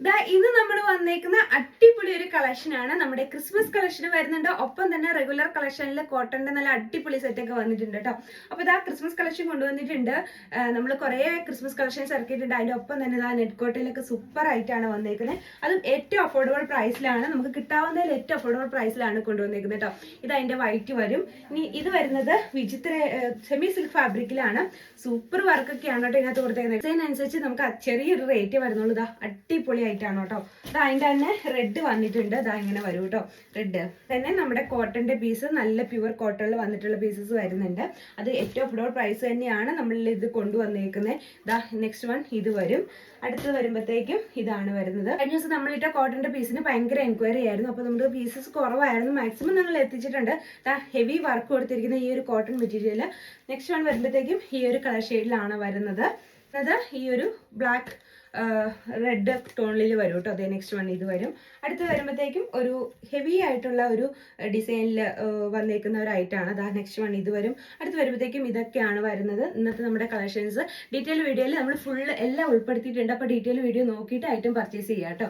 ദാ ഇന്ന് നമ്മൾ വന്നേക്കുന്ന അടിപൊളി ഒരു കളക്ഷനാണ് നമ്മുടെ ക്രിസ്മസ് കളക്ഷൻ വരുന്നുണ്ട്. ഒപ്പം തന്നെ റെഗുലർ കളക്ഷനിൽ കോട്ടന്റെ നല്ല അടിപൊളി സെറ്റ് ഒക്കെ വന്നിട്ടുണ്ട് കേട്ടോ അപ്പൊ ഇതാ ക്രിസ്മസ് കളക്ഷൻ കൊണ്ടുവന്നിട്ടുണ്ട്. നമ്മൾ കുറേ ക്രിസ്മസ് കളക്ഷൻസ് ഇറക്കിയിട്ടുണ്ട്. അതിന്റെ ഒപ്പം തന്നെ ഇതാ നെറ്റ് കോട്ടയിലൊക്കെ സൂപ്പർ ആയിട്ടാണ് വന്നേക്കുന്നത് അതും ഏറ്റവും അഫോർഡബിൾ പ്രൈസിലാണ് നമുക്ക് കിട്ടാവുന്നതിൽ ഏറ്റവും അഫോർഡബിൾ പ്രൈസിലാണ് കൊണ്ടുവന്നേക്കുന്നത് കേട്ടോ ഇത് അതിന്റെ വൈറ്റ് വരും. ഇനി ഇത് വരുന്നത് വിചിത്ര സെമി സിൽക്ക് ഫാബ്രിക്കിലാണ് സൂപ്പർ വർക്ക് വർക്കൊക്കെയാണ് കേട്ടോ ഇതിനകത്ത് കൊടുത്തേക്കുന്നത് ഡിസൈൻ അനുസരിച്ച് നമുക്ക് ചെറിയൊരു റേറ്റ് വരുന്നുള്ളൂ. ഇതാ അടിപൊളി ആയിട്ടാണ് കേട്ടോ ഇത് അതിന്റെ തന്നെ റെഡ് വന്നിട്ടുണ്ട് അതാ ഇങ്ങനെ വരും കേട്ടോ റെഡ് തന്നെ നമ്മുടെ കോട്ടന്റെ പീസ് നല്ല പ്യുവർ കോട്ടണിൽ വന്നിട്ടുള്ള പീസസ് വരുന്നുണ്ട്. അത് ഏറ്റവും ഫ്ലോർ പ്രൈസ് തന്നെയാണ് നമ്മൾ ഇത് കൊണ്ടുവന്നേക്കുന്നത് ഇതാ നെക്സ്റ്റ് വൺ ഇത് വരും. അടുത്തത് വരുമ്പോഴത്തേക്കും ഇതാണ് വരുന്നത്. കഴിഞ്ഞ ദിവസം നമ്മളിട്ട കോട്ടന്റെ പീസിന് ഭയങ്കര എൻക്വയറി ആയിരുന്നു. അപ്പോൾ നമ്മുടെ പീസസ് കുറവായിരുന്നു. മാക്സിമം നിങ്ങൾ എത്തിച്ചിട്ടുണ്ട്. ദാ ഹെവി വർക്ക് കൊടുത്തിരിക്കുന്ന ഈ ഒരു കോട്ടൺ മെറ്റീരിയൽ നെക്സ്റ്റ് വൺ വരുമ്പോഴത്തേക്കും ഈ ഒരു കളർ ഷെയ്ഡിലാണ് വരുന്നത്. അത് ഈ ഒരു ബ്ലാക്ക് റെഡ് ടോണിൽ വരും കേട്ടോ അതേ നെക്സ്റ്റ് വൺ ഇത് വരും. അടുത്ത് വരുമ്പോഴത്തേക്കും ഒരു ഹെവി ആയിട്ടുള്ള ഒരു ഡിസൈനിൽ വന്നേക്കുന്ന ഒരു ഐറ്റമാണ് അതാ നെക്സ്റ്റ് വൺ ഇത് വരും. അടുത്ത് വരുമ്പോഴത്തേക്കും ഇതൊക്കെയാണ് വരുന്നത്. ഇന്നത്തെ നമ്മുടെ കളക്ഷൻസ് ഡീറ്റെയിൽ വീഡിയോയിൽ നമ്മൾ ഫുൾ എല്ലാം ഉൾപ്പെടുത്തിയിട്ടുണ്ട്. അപ്പോൾ ഡീറ്റെയിൽ വീഡിയോ നോക്കിയിട്ട് ഐറ്റം പർച്ചേസ് ചെയ്യാം കേട്ടോ